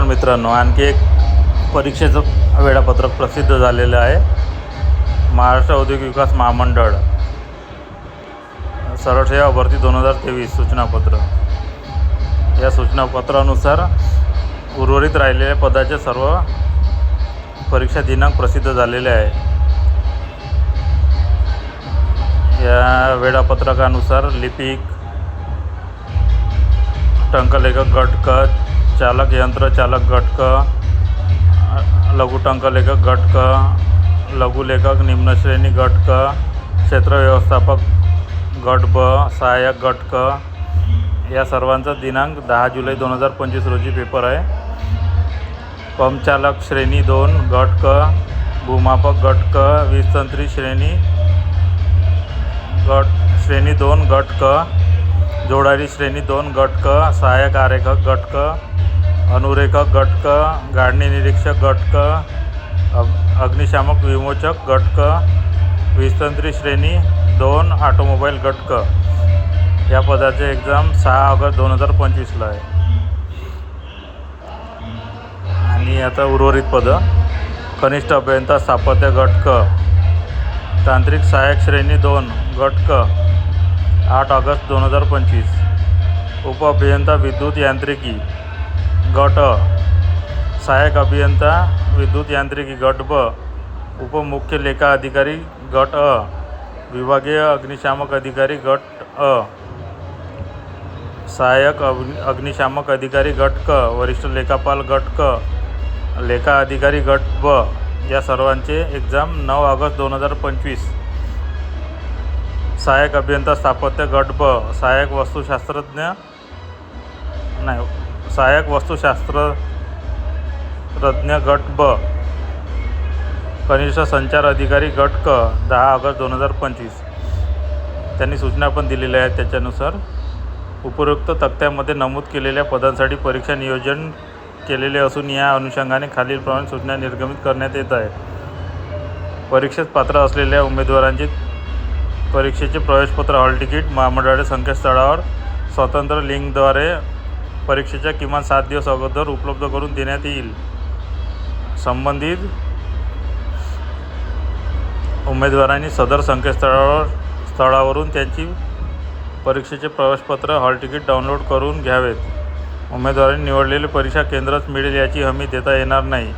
नमस्कार मित्रांनो आणखी एक परीक्षेचं वेळापत्रक प्रसिद्ध झालेलं आहे. महाराष्ट्र औद्योगिक विकास महामंडळ. सरळ सेवा भरती दोन हजार तेवीस सूचनापत्र. या सूचनापत्रानुसार उर्वरित राहिलेल्या पदाचे सर्व परीक्षा दिनांक प्रसिद्ध झालेले आहे. या वेळापत्रकानुसार लिपिक टंकलेखक गटकथ चालक यंत्र चालक लघुटंकलेखक गट लघुलेखक निम्न श्रेणी गट क्षेत्र व्यवस्थापक गट ब सहाय्यक घटक. या सर्वांचा दिनांक दहा जुलै दोन हजार पंचवीस रोजी पेपर आहे. पंपचालक श्रेणी दोन घटक भूमापक घटक वीजतंत्री श्रेणी गट श्रेणी दोन घटक. जोडारी श्रेणी दोन घटक. सहाय्यक आरेखक घटक. अनुरेखक गटक गाडणी निरीक्षक गटक अग अग्निशामक विमोचक गटक विस्तंत्री श्रेणी दोन ऑटोमोबाईल गटक या पदाचे एक्झाम सहा ऑगस्ट दोन हजार पंचवीसला आहे. आणि आता उर्वरित पदं. कनिष्ठ अभियंता स्थापत्य गटक तांत्रिक सहाय्यक श्रेणी दोन गटक आठ ऑगस्ट दोन हजार पंचवीस. उप अभियंता विद्युत यांत्रिकी. गट अ सहाय्यक अभियंता विद्युत यांत्रिकी गट ब उपमुख्य लेखा अधिकारी गट अ विभागीय अग्निशामक अधिकारी गट अ सहाय्यक अग्नि अग्निशामक अधिकारी गट क वरिष्ठ लेखापाल गट क लेखा अधिकारी गट ब या सर्वांचे एक्झाम नऊ ऑगस्ट दोन हजार पंचवीस. सहाय्यक अभियंता स्थापत्य गट ब सहाय्यक वस्तुशास्त्रज्ञ नाही सहाय्यक वस्तुशास्त्रज्ञ गट ब. कनिष्ठ संचार अधिकारी गट क. दहा ऑगस्ट दोन हजार पंचवीस. त्यांनी सूचना पण दिलेल्या आहेत त्याच्यानुसार. उपरोक्त तक्त्यामध्ये नमूद केलेल्या पदांसाठी परीक्षा नियोजन केलेले असून या अनुषंगाने खालीलप्रमाणे सूचना निर्गमित करण्यात येत आहे. परीक्षेत पात्र असलेल्या उमेदवारांची परीक्षेचे प्रवेशपत्र हॉल तिकीट महामंडळाच्या संकेतस्थळावर स्वतंत्र लिंकद्वारे परीक्षेच्या किमान सात दिवस अगोदर उपलब्ध करून देण्यात येईल. संबंधित उमेदवारांनी सदर संकेतस्थळावर स्थळावरून त्यांची परीक्षेचे प्रवेशपत्र हॉल तिकीट डाउनलोड करून घ्यावेत. उमेदवारांनी निवडलेले परीक्षा केंद्रच मिळेल याची हमी देता येणार नाही.